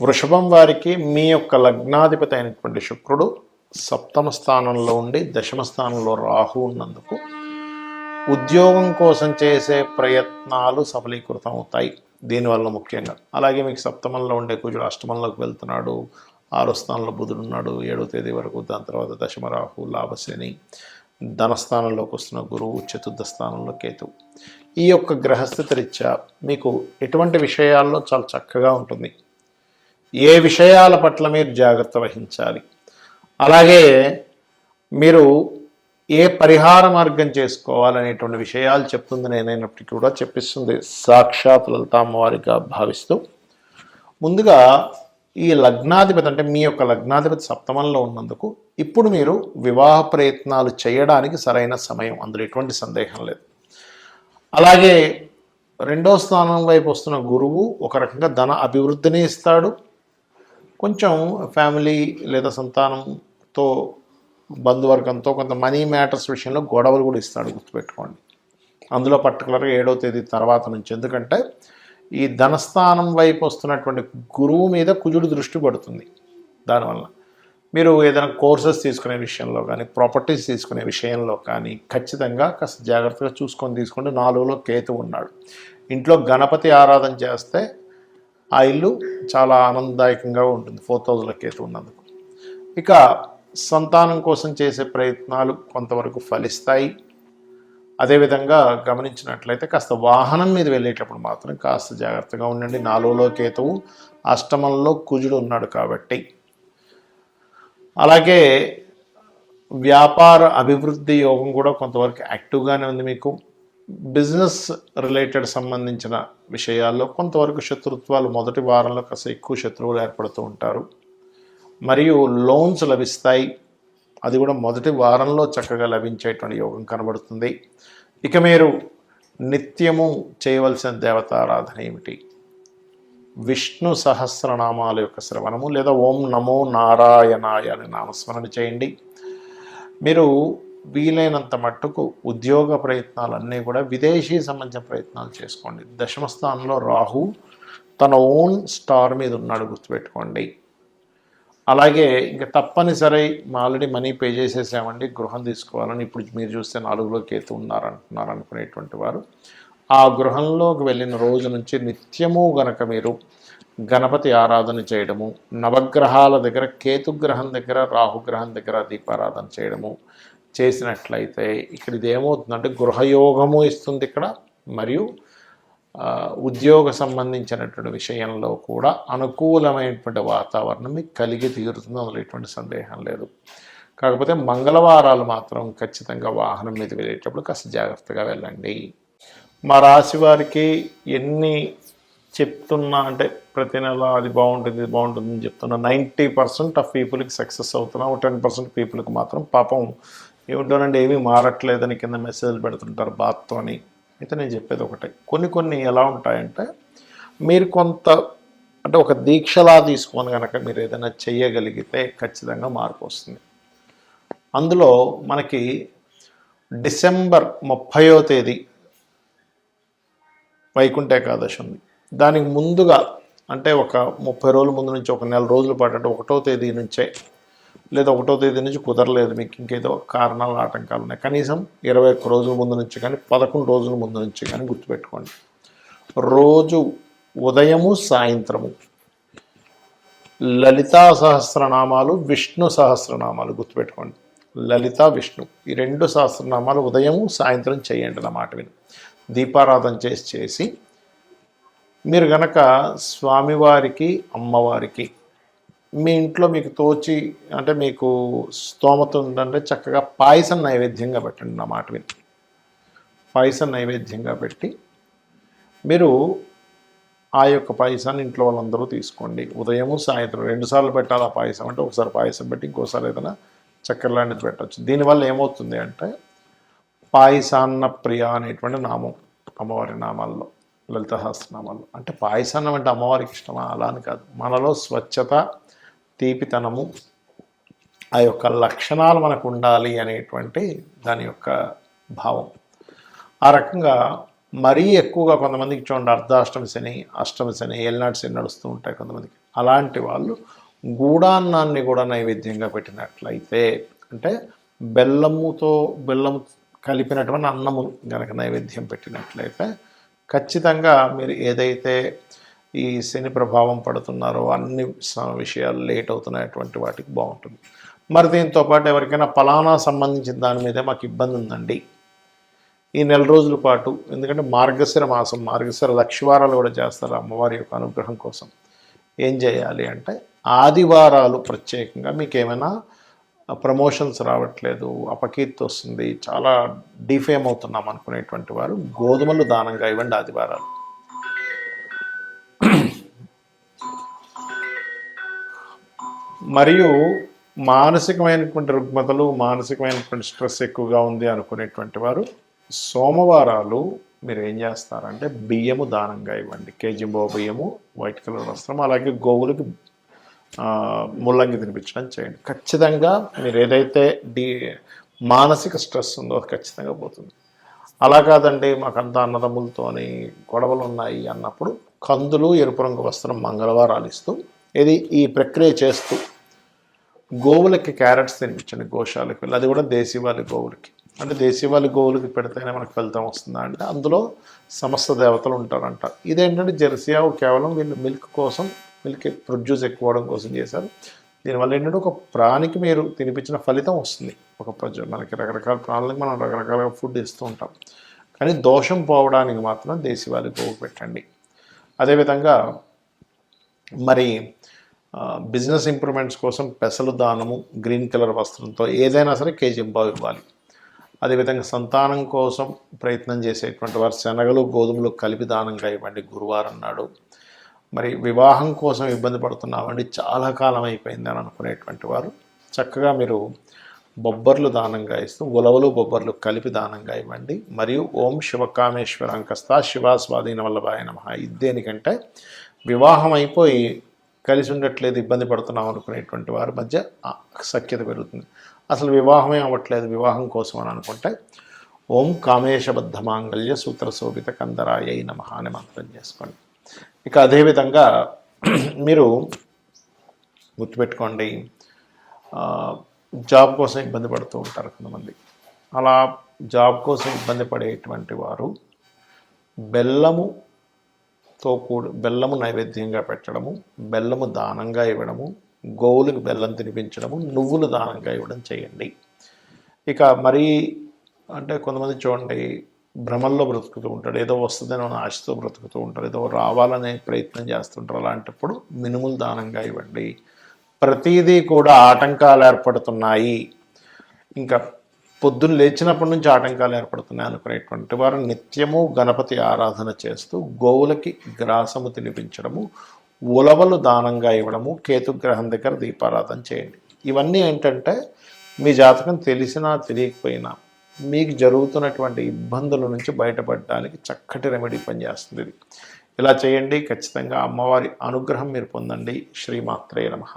వృషభం వారికి మీ యొక్క లగ్నాధిపతి అయినటువంటి శుక్రుడు సప్తమ స్థానంలో ఉండి దశమ స్థానంలో రాహు ఉన్నందుకు ఉద్యోగం కోసం చేసే ప్రయత్నాలు సఫలీకృతం అవుతాయి దీనివల్ల ముఖ్యంగా. అలాగే మీకు సప్తమంలో ఉండే కుజుడు అష్టమంలోకి వెళ్తున్నాడు. ఆరో స్థానంలో బుధుడు ఉన్నాడు. ఏడో తేదీ వరకు దాని తర్వాత దశమ రాహు లాభశని ధనస్థానంలోకి వస్తున్న గురువు చతుర్థ స్థానంలో కేతు. ఈ యొక్క గ్రహస్థితి రీత్యా మీకు ఎటువంటి విషయాల్లో చాలా చక్కగా ఉంటుంది. ఏ విషయాల పట్ల మీరు జాగ్రత్త వహించాలి? అలాగే మీరు ఏ పరిహార మార్గం చేసుకోవాలనేటువంటి విషయాలు చెప్తుంది నేనైనప్పటికీ కూడా చెప్పిస్తుంది సాక్షాత్ లలితామ్మవారిగా భావిస్తూ. ముందుగా ఈ లగ్నాధిపతి అంటే మీ యొక్క లగ్నాధిపతి సప్తమంలో ఉన్నందుకు ఇప్పుడు మీరు వివాహ ప్రయత్నాలు చేయడానికి సరైన సమయం. అందులో ఎటువంటి సందేహం లేదు. అలాగే రెండో స్థానం వైపు వస్తున్న గురువు ఒక రకంగా ధన అభివృద్ధిని ఇస్తాడు. కొంచెం ఫ్యామిలీ లేదా సంతానంతో బంధువర్గంతో కొంత మనీ మ్యాటర్స్ విషయంలో గొడవలు కూడా ఇస్తాడు గుర్తుపెట్టుకోండి. అందులో పర్టికులర్గా ఏడవ తేదీ తర్వాత నుంచి. ఎందుకంటే ఈ ధనస్థానం వైపు వస్తున్నటువంటి గురువు మీద కుజుడు దృష్టి పడుతుంది దానివల్ల మీరు ఏదైనా కోర్సెస్ తీసుకునే విషయంలో కానీ ప్రాపర్టీస్ తీసుకునే విషయంలో కానీ ఖచ్చితంగా కాస్త జాగ్రత్తగా చూసుకొని తీసుకుంటే నాలుగులో కేతు ఉన్నాడు. ఇంట్లో గణపతి ఆరాధన చేస్తే ఆ ఇల్లు చాలా ఆనందదాయకంగా ఉంటుంది. ఫోర్ థౌజండ్ల కేతు ఉన్నందుకు. ఇక సంతానం కోసం చేసే ప్రయత్నాలు కొంతవరకు ఫలిస్తాయి. అదేవిధంగా గమనించినట్లయితే కాస్త వాహనం మీద వెళ్ళేటప్పుడు మాత్రం కాస్త జాగ్రత్తగా ఉండండి. నాలుగులో కేతువు అష్టమంలో కుజుడు ఉన్నాడు కాబట్టి. అలాగే వ్యాపార అభివృద్ధి యోగం కూడా కొంతవరకు యాక్టివ్గానే ఉంది మీకు. బిజినెస్ రిలేటెడ్ సంబంధించిన విషయాల్లో కొంతవరకు శత్రుత్వాలు మొదటి వారంలో కాస్త ఎక్కువ శత్రువులు ఏర్పడుతూ ఉంటారు. మరియు లోన్స్ లభిస్తాయి. అది కూడా మొదటి వారంలో చక్కగా లభించేటువంటి యోగం కనబడుతుంది. ఇక మీరు నిత్యము చేయవలసిన దేవతారాధన ఏమిటి? విష్ణు సహస్రనామాల యొక్క శ్రవణము లేదా ఓం నమో నారాయణాయ అనే నామస్మరణ చేయండి. మీరు వీలైనంత మట్టుకు ఉద్యోగ ప్రయత్నాలన్నీ కూడా విదేశీ సంబంధించిన ప్రయత్నాలు చేసుకోండి. దశమ స్థానంలో రాహు తన ఓన్ స్టార్ మీద ఉన్నాడు గుర్తుపెట్టుకోండి. అలాగే ఇంకా తప్పనిసరి ఆల్రెడీ మనీ పే చేసేసామండి గృహం తీసుకోవాలని. ఇప్పుడు మీరు చూస్తే నాలుగులో కేతు ఉన్నారంటున్నారు అనుకునేటువంటి వారు. ఆ గృహంలోకి వెళ్ళిన రోజు నుంచి నిత్యము గనక మీరు గణపతి ఆరాధన చేయడము నవగ్రహాల దగ్గర కేతుగ్రహం దగ్గర రాహుగ్రహం దగ్గర దీపారాధన చేయడము చేసినట్లయితే ఇక్కడ ఇది ఏమవుతుందంటే గృహయోగము ఇస్తుంది ఇక్కడ మరియు ఉద్యోగ సంబంధించినటువంటి విషయంలో కూడా అనుకూలమైనటువంటి వాతావరణం మీకు కలిగి తీరుతుంది. అందులో ఎటువంటి సందేహం లేదు. కాకపోతే మంగళవారాలు మాత్రం ఖచ్చితంగా వాహనం మీద వెళ్ళేటప్పుడు కాస్త జాగ్రత్తగా వెళ్ళండి. మా రాశి వారికి ఎన్ని చెప్తున్నా అంటే ప్రతి నెల అది బాగుంటుంది ఇది బాగుంటుంది అని చెప్తున్నా నైంటీ పర్సెంట్ ఆఫ్ పీపుల్కి సక్సెస్ అవుతున్నాం. టెన్ పర్సెంట్ పీపుల్కి మాత్రం పాపం ఏమిటోనండి ఏమీ మారట్లేదని కింద మెసేజ్లు పెడుతుంటారు బాత్తో అని. అయితే నేను చెప్పేది ఒకటే. కొన్ని కొన్ని ఎలా ఉంటాయంటే మీరు కొంత అంటే ఒక దీక్షలా తీసుకొని కనుక మీరు ఏదైనా చేయగలిగితే ఖచ్చితంగా మార్పు వస్తుంది. అందులో మనకి డిసెంబర్ ముప్పయో తేదీ వైకుంఠ ఏకాదశి ఉంది. దానికి ముందుగా అంటే ఒక ముప్పై రోజుల ముందు నుంచి ఒక నెల రోజుల పాటు అంటే ఒకటో తేదీ నుంచే లేదా ఒకటో తేదీ నుంచి కుదరలేదు మీకు ఇంకేదో కారణాలు ఆటంకాలు ఉన్నాయి. కనీసం ఇరవై ఒక్క రోజుల ముందు నుంచి కానీ పదకొండు రోజుల ముందు నుంచి కానీ గుర్తుపెట్టుకోండి. రోజు ఉదయము సాయంత్రము. లలితా సహస్రనామాలు విష్ణు సహస్రనామాలు గుర్తుపెట్టుకోండి. లలిత విష్ణు ఈ రెండు సహస్రనామాలు ఉదయము సాయంత్రం చేయండి నా మాట విని. దీపారాధన చేసి చేసి మీరు గనక స్వామివారికి అమ్మవారికి మీ ఇంట్లో మీకు తోచి అంటే మీకు స్తోమత ఉందంటే చక్కగా పాయసం నైవేద్యంగా పెట్టండి నా మాట విని. పాయసం నైవేద్యంగా పెట్టి మీరు ఆ యొక్క పాయసాన్ని ఇంట్లో వాళ్ళందరూ తీసుకోండి. ఉదయము సాయంత్రం రెండుసార్లు పెట్టాలి ఆ పాయసం అంటే ఒకసారి పాయసం పెట్టి ఇంకోసారి ఏదైనా చక్కెర లాంటిది పెట్టచ్చు. దీనివల్ల ఏమవుతుంది అంటే పాయసాన్న ప్రియ అనేటువంటి నామం అమ్మవారి నామాల్లో లలిత సహస్రనామాల్లో. అంటే పాయసాన్నం అంటే అమ్మవారికి ఇష్టమా? అలా అని కాదు. మనలో స్వచ్ఛత తీపితనము ఆ యొక్క లక్షణాలు మనకు ఉండాలి అనేటువంటి దాని యొక్క భావం. ఆ రకంగా మరీ ఎక్కువగా కొంతమందికి చూడండి అర్ధాష్టమి శని అష్టమి శని ఏలినాటి శని నడుస్తూ ఉంటాయి కొంతమందికి. అలాంటి వాళ్ళు గూడాన్నాన్ని కూడా నైవేద్యంగా పెట్టినట్లయితే అంటే బెల్లముతో బెల్లం కలిపినటువంటి అన్నము గనక నైవేద్యం పెట్టినట్లయితే ఖచ్చితంగా మీరు ఏదైతే ఈ శని ప్రభావం పడుతున్నారో అన్ని విషయాలు లేట్ అవుతున్నటువంటి వాటికి బాగుంటుంది. మరి దీంతో పాటు ఎవరికైనా ఫలానా సంబంధించిన దాని మీదే మాకు ఇబ్బంది ఉందండి. ఈ నెల రోజుల పాటు ఎందుకంటే మార్గశిర మాసం మార్గశిర లక్ష్వారాలు కూడా చేస్తారు అమ్మవారి యొక్క అనుగ్రహం కోసం. ఏం చేయాలి అంటే ఆదివారాలు ప్రత్యేకంగా మీకు ఏమైనా ప్రమోషన్స్ రావట్లేదు అపకీర్తి వస్తుంది చాలా డిఫేమ్ అవుతున్నాం అనుకునేటువంటి వారు గోధుమలు దానంగా ఇవ్వండి ఆదివారాలు. మరియు మానసికమైనటువంటి రుగ్మతలు మానసికమైనటువంటి స్ట్రెస్ ఎక్కువగా ఉంది అనుకునేటువంటి వారు సోమవారాలు మీరు ఏం చేస్తారంటే బియ్యము దానంగా ఇవ్వండి. కేజీ బో బియ్యము వైట్ కలర్ వస్త్రం అలాగే గోవులకి ముల్లంగి తినిపించడం చేయండి. ఖచ్చితంగా మీరు ఏదైతే డి మానసిక స్ట్రెస్ ఉందో అది ఖచ్చితంగా పోతుంది. అలా కాదండి మాకంతా అన్నదమ్ములతోని గొడవలు ఉన్నాయి అన్నప్పుడు కందులు ఎరుపు రంగు వస్త్రం మంగళవారాలు ఇస్తూ ఇది ఈ ప్రక్రియ చేస్తూ గోవులకి క్యారెట్స్ తినిపించండి గోశాలకు వెళ్ళి. అది కూడా దేశీవాలి గోవులకి. అంటే దేశీవాళి గోవులకి పెడితేనే మనకు ఫలితం వస్తుందా అంటే అందులో సమస్త దేవతలు ఉంటారంట. ఇదేంటంటే జెర్సీ ఆవు కేవలం వీళ్ళు మిల్క్ కోసం మిల్క్ ప్రొడ్యూస్ ఎక్కువ అవడం కోసం చేశారు. దీనివల్ల ఏంటంటే ఒక ప్రాణికి మీరు తినిపించిన ఫలితం వస్తుంది. ఒక ప్రజ మనకి రకరకాల ప్రాణులకు మనం రకరకాల ఫుడ్ ఇస్తూ ఉంటాం. కానీ దోషం పోవడానికి మాత్రం దేశీవాలి గోవు పెట్టండి. అదేవిధంగా మరి బిజినెస్ ఇంప్రూవ్మెంట్స్ కోసం పెసలు దానము గ్రీన్ కలర్ వస్త్రంతో ఏదైనా సరే కేజీ బావు ఇవ్వాలి. అదేవిధంగా సంతానం కోసం ప్రయత్నం చేసేటువంటి వారు శనగలు గోధుమలు కలిపి దానంగా ఇవ్వండి గురువారం నాడు. మరి వివాహం కోసం ఇబ్బంది పడుతున్నామండి చాలా కాలం అయిపోయింది అని అనుకునేటువంటి వారు చక్కగా మీరు బొబ్బర్లు దానంగా ఇస్తూ ఉలవలు బొబ్బర్లు కలిపి దానంగా ఇవ్వండి. మరియు ఓం శివకామేశ్వర అంకస్త శివ స్వాధీన వల్లభాయ నమ. ఇది దేనికంటే వివాహం అయిపోయి కలిసి ఉండట్లేదు ఇబ్బంది పడుతున్నాం అనుకునేటువంటి వారి మధ్య సఖ్యత పెరుగుతుంది. అసలు వివాహమే అవ్వట్లేదు వివాహం కోసం అని అనుకుంటే ఓం కామేశబద్ధ మాంగళ్య సూత్ర శోభిత కందరాయ నమ అని మంత్రం చేసుకోండి. ఇక అదేవిధంగా మీరు గుర్తుపెట్టుకోండి జాబ్ కోసం ఇబ్బంది పడుతూ ఉంటారు కొంతమంది. అలా జాబ్ కోసం ఇబ్బంది పడేటువంటి వారు బెల్లము తో కూడి బెల్లము నైవేద్యంగా పెట్టడము బెల్లము దానంగా ఇవ్వడము గోవులకు బెల్లం తినిపించడము నువ్వులు దానంగా ఇవ్వడం చేయండి. ఇక మరీ అంటే కొంతమంది చూడండి భ్రమల్లో బ్రతుకుతూ ఉంటాడు ఏదో వస్తుందని మన ఆశతో బ్రతుకుతూ ఉంటారు. ఏదో రావాలనే ప్రయత్నం చేస్తుంటారు. అలాంటప్పుడు మినుములు దానంగా ఇవ్వండి. ప్రతిదీ కూడా ఆటంకాలు ఏర్పడుతున్నాయి. ఇంకా పొద్దున్న లేచినప్పటి నుంచి ఆటంకాలు ఏర్పడుతున్నాయి అనుకునేటువంటి వారు నిత్యము గణపతి ఆరాధన చేస్తూ గోవులకి గ్రాసము తినిపించడము ఉలవలు దానంగా ఇవ్వడము కేతుగ్రహం దగ్గర దీపారాధన చేయండి. ఇవన్నీ ఏంటంటే మీ జాతకం తెలిసినా తెలియకపోయినా మీకు జరుగుతున్నటువంటి ఇబ్బందుల నుంచి బయటపడడానికి చక్కటి రెమెడీ పనిచేస్తుంది ఇది. ఇలా చేయండి ఖచ్చితంగా అమ్మవారి అనుగ్రహం మీరు పొందండి. శ్రీమాత్రే నమః.